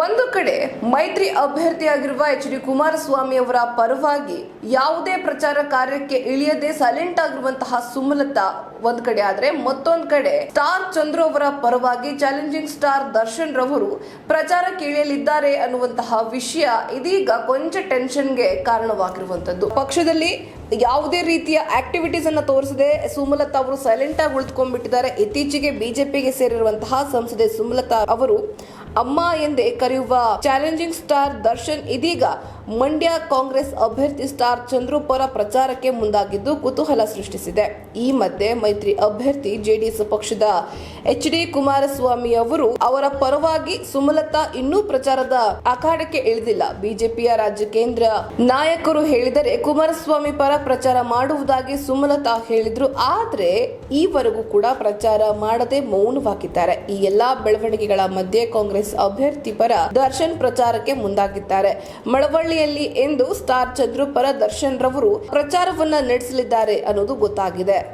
ಒಂದು ಕಡೆ ಮೈತ್ರಿ ಅಭ್ಯರ್ಥಿಯಾಗಿರುವ ಎಚ್ ಡಿ ಕುಮಾರಸ್ವಾಮಿ ಅವರ ಪರವಾಗಿ ಯಾವುದೇ ಪ್ರಚಾರ ಕಾರ್ಯಕ್ಕೆ ಇಳಿಯದೆ ಸೈಲೆಂಟ್ ಆಗಿರುವಂತಹ ಸುಮಲತಾ ಒಂದ್ ಕಡೆ ಆದ್ರೆ ಮತ್ತೊಂದ್ ಕಡೆ ಸ್ಟಾರ್ ಚಂದ್ರು ಅವರ ಪರವಾಗಿ ಚಾಲೆಂಜಿಂಗ್ ಸ್ಟಾರ್ ದರ್ಶನ್ ರವರು ಪ್ರಚಾರಕ್ಕೆ ಇಳಿಯಲಿದ್ದಾರೆ ಅನ್ನುವಂತಹ ವಿಷಯ ಇದೀಗ ಕೊಂಚ ಟೆನ್ಷನ್ಗೆ ಕಾರಣವಾಗಿರುವಂತದ್ದು. ಪಕ್ಷದಲ್ಲಿ ಯಾವುದೇ ರೀತಿಯ ಆಕ್ಟಿವಿಟೀಸ್ ಅನ್ನ ತೋರಿಸದೆ ಸುಮಲತಾ ಅವರು ಸೈಲೆಂಟ್ ಆಗಿ ಉಳಿದುಕೊಂಡ್ಬಿಟ್ಟಿದ್ದಾರೆ. ಇತ್ತೀಚೆಗೆ ಬಿಜೆಪಿಗೆ ಸೇರಿರುವಂತಹ ಸಂಸದೆ ಸುಮಲತಾ ಅವರು ಅಮ್ಮ ಎಂದೇ ಕರೆಯುವ ಚಾಲೆಂಜಿಂಗ್ ಸ್ಟಾರ್ ದರ್ಶನ್ ಇದೀಗ ಮಂಡ್ಯ ಕಾಂಗ್ರೆಸ್ ಅಭ್ಯರ್ಥಿ ಸ್ಟಾರ್ ಚಂದ್ರು ಪರ ಪ್ರಚಾರಕ್ಕೆ ಮುಂದಾಗಿದ್ದು ಕುತೂಹಲ ಸೃಷ್ಟಿಸಿದೆ. ಈ ಮಧ್ಯೆ ಮೈತ್ರಿ ಅಭ್ಯರ್ಥಿ ಜೆಡಿಎಸ್ ಪಕ್ಷದ ಎಚ್ ಡಿ ಕುಮಾರಸ್ವಾಮಿ ಅವರು ಅವರ ಪರವಾಗಿ ಸುಮಲತಾ ಇನ್ನೂ ಪ್ರಚಾರದ ಅಖಾಡಕ್ಕೆ ಇಳಿದಿಲ್ಲ. ಬಿಜೆಪಿಯ ರಾಜ್ಯ ಕೇಂದ್ರ ನಾಯಕರು ಹೇಳಿದರೆ ಕುಮಾರಸ್ವಾಮಿ ಪರ ಪ್ರಚಾರ ಮಾಡುವುದಾಗಿ ಸುಮಲತಾ ಹೇಳಿದ್ರು. ಆದ್ರೆ ಈವರೆಗೂ ಕೂಡ ಪ್ರಚಾರ ಮಾಡದೆ ಮೌನವಾಗಿದ್ದಾರೆ. ಈ ಎಲ್ಲಾ ಬೆಳವಣಿಗೆಗಳ ಮಧ್ಯೆ ಕಾಂಗ್ರೆಸ್ ಅಭ್ಯರ್ಥಿ ಪರ ದರ್ಶನ್ ಪ್ರಚಾರಕ್ಕೆ ಮುಂದಾಗಿದ್ದಾರೆ. ಮಳವಳ್ಳಿಯಲ್ಲಿ ಎಂದು ಸ್ಟಾರ್ ಚಂದ್ರು ಪರ ದರ್ಶನ್ ರವರು ಪ್ರಚಾರವನ್ನ ನಡೆಸಲಿದ್ದಾರೆ ಅನ್ನೋದು ಗೊತ್ತಾಗಿದೆ.